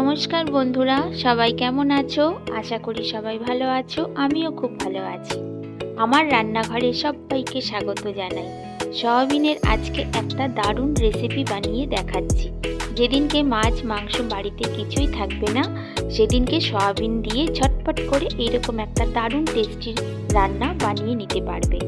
নমস্কার বন্ধুরা, সবাই কেমন আছো? আশা করি সবাই ভালো আছো, আমিও খুব ভালো আছি। আমার রান্নাঘরে সবাইকে স্বাগত জানাই। সয়াবিনের আজকে একটা দারুণ রেসিপি বানিয়ে দেখাচ্ছি। যেদিনকে মাছ, মাংস বাড়িতে কিছুই থাকবে না, সেদিনকে সয়াবিন দিয়ে ঝটপট করে এরকম একটা দারুণ টেস্টি রান্না বানিয়ে নিতে পারবে।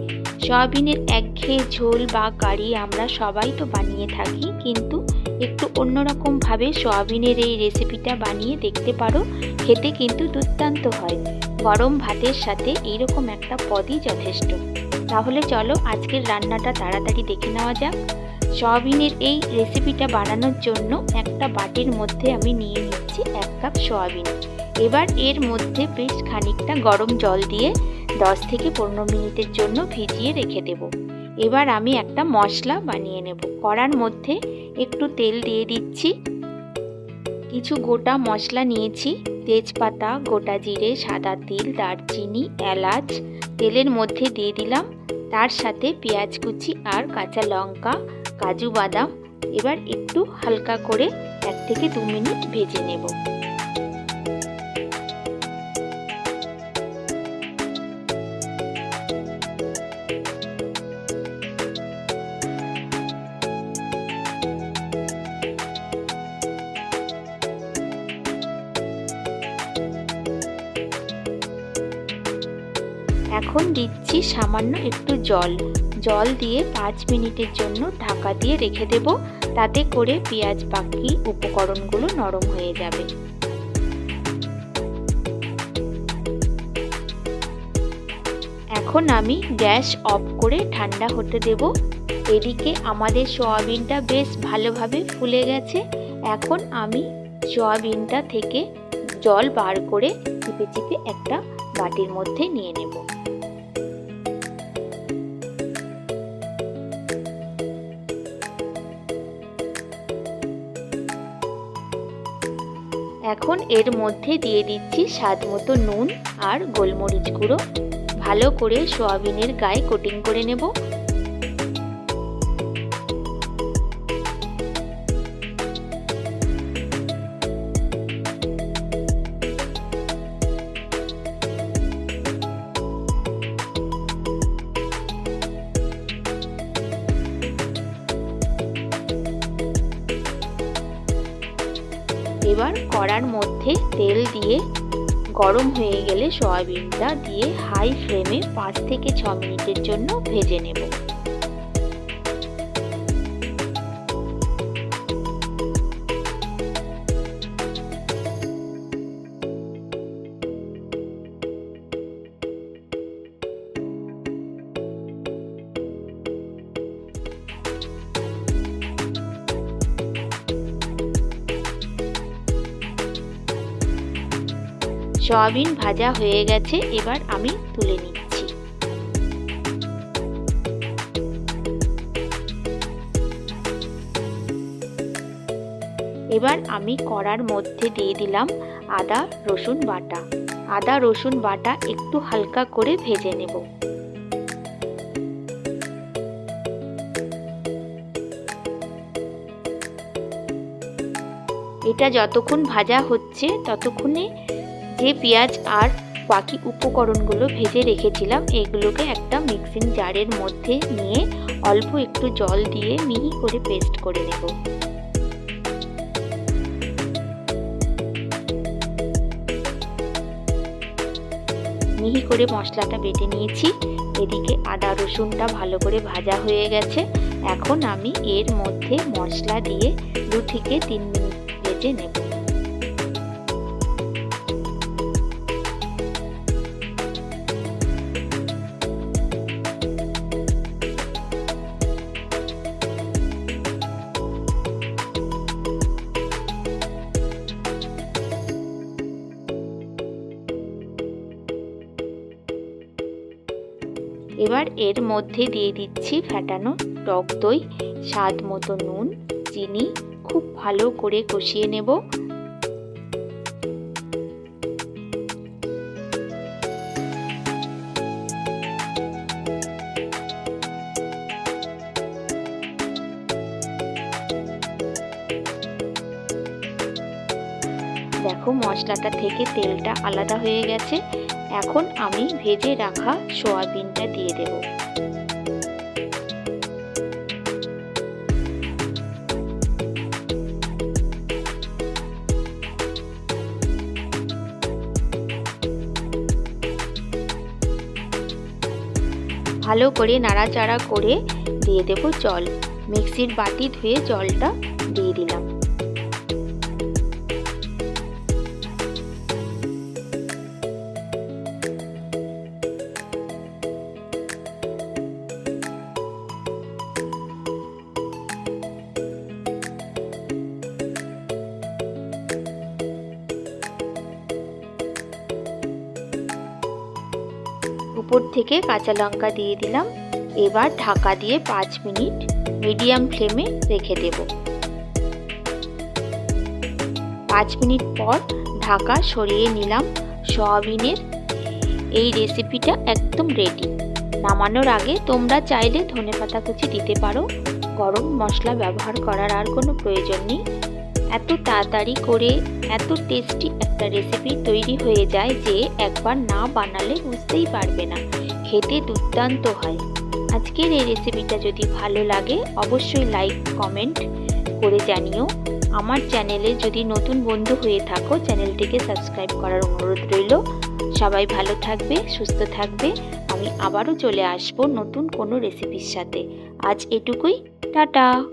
সয়াবিনের একঘেয়ে ঝোল বা কারি আমরা সবাই তো বানিয়ে থাকি, কিন্তু একটু অন্যরকমভাবে সয়াবিনের এই রেসিপিটা বানিয়ে দেখতে পারো। খেতে কিন্তু দুর্দান্ত হয়। গরম ভাতের সাথে এইরকম একটা পদই যথেষ্ট। তাহলে চলো আজকের রান্নাটা তাড়াতাড়ি দেখে নেওয়া যাক। সয়াবিনের এই রেসিপিটা বানানোর জন্য একটা বাটির মধ্যে আমি নিয়ে নিচ্ছি এক কাপ সয়াবিন। এবার এর মধ্যে বেশ খানিকটা গরম জল দিয়ে দশ থেকে পনেরো মিনিটের জন্য ভিজিয়ে রেখে দেব। এবার আমি একটা মশলা বানিয়ে নেব। কড়ার মধ্যে একটু তেল দিয়ে দিচ্ছি। কিছু গোটা মশলা নিয়েছি। তেজপাতা, গোটা জিরে, সাদা তিল, দারচিনি, এলাচ। তেলের মধ্যে দিয়ে দিলাম। তার সাথে পেঁয়াজ কুচি আর কাঁচা লঙ্কা, কাজু বাদাম। এবার একটু হালকা করে এক থেকে দু মিনিট ভেজে নেব। এখন দিচ্ছি সামান্য একটু জল। জল দিয়ে পাঁচ মিনিটের জন্য ঢাকা দিয়ে রেখে দেব। তাতে করে পেঁয়াজ বাকি উপকরণগুলো নরম হয়ে যাবে। এখন আমি গ্যাস অফ করে ঠান্ডা হতে দেব। এদিকে আমাদের সোয়াবিনটা বেশ ভালোভাবে ফুলে গেছে। এখন আমি সোয়াবিনটা থেকে জল বার করে চিপে চিপে একটা বাটির মধ্যে নিয়ে নেব। এখন এর মধ্যে দিয়ে দিচ্ছি স্বাদ মতো নুন আর গোলমরিচ গুঁড়ো। ভালো করে সোয়াবিনের গায়ে কোটিং করে নেব। এবার কড়ার মধ্যে তেল দিয়ে গরম হয়ে গেলে সয়াবিনটা দিয়ে হাই ফ্লেমে পাঁচ থেকে ছ মিনিটের জন্য ভেজে নেব। সয়াবিন ভাজা হয়ে গেছে, এবার আমি তুলে নিচ্ছি। এবার আমি কড়ার মধ্যে দিয়ে দিলাম আদা, রসুন বাটা। আদা, রসুন বাটা একটু হালকা করে ভেজে নেব। এটা যতক্ষণ ভাজা হচ্ছে, ততক্ষণে যে পেঁয়াজ আর বাকি উপকরণগুলো ভেজে রেখেছিলাম। এগুলোকে একটা মিক্সিং জারের মধ্যে নিয়ে অল্প একটু জল দিয়ে মিহি করে পেস্ট করে নেব। মিহি করে মশলাটা বেটে নিয়েছি। এদিকে আদা রসুনটা ভালো করে ভাজা হয়ে গেছে। এখন আমি এর মধ্যে মশলা দিয়ে দু থেকে তিন মিনিট ভেজে নেব। এবার এর মধ্যে দিয়ে দিচ্ছি ফ্যাটানো টক দই, স্বাদ মতো নুন, চিনি, খুব ভালো করে কষিয়ে নেব। দেখো মশলাটা থেকে তেলটা আলাদা হয়ে গেছে। এখন আমি ভেজে রাখা সোয়াবিনটা দিয়ে দেব। ভালো করে নাড়াচাড়া করে দিয়ে দেব জল। মিক্সির বাটি ধুয়ে জলটা দিয়ে দিলাম। উপর থেকে কাঁচা লঙ্কা দিয়ে দিলাম। এবার ঢাকা দিয়ে পাঁচ মিনিট মিডিয়াম ফ্লেমে রেখে দেব। পাঁচ মিনিট পর ঢাকা সরিয়ে নিলাম সয়াবিনের। এই রেসিপিটা একদম রেডি নামানোর আগে তোমরা চাইলে ধনে পাতা কুচি দিতে পারো। গরম মশলা ব্যবহার করার আর কোনো প্রয়োজন নেই। এত তাড়াতাড়ি করে এত টেস্টি একটা রেসিপি তৈরি হয়ে যায় যে একবার না বানালে বুঝতেই পারবে না। খেতে দুর্দান্ত হয়। আজকের এই রেসিপিটা যদি ভালো লাগে, অবশ্যই লাইক কমেন্ট করে জানিও। আমার চ্যানেলে যদি নতুন বন্ধু হয়ে থাকো চ্যানেলটিকে সাবস্ক্রাইব করার অনুরোধ রইল। সবাই ভালো থাকবে, সুস্থ থাকবে। আমি আবারও চলে আসব নতুন কোনো রেসিপির সাথে। আজ এটুকুই। টাটা!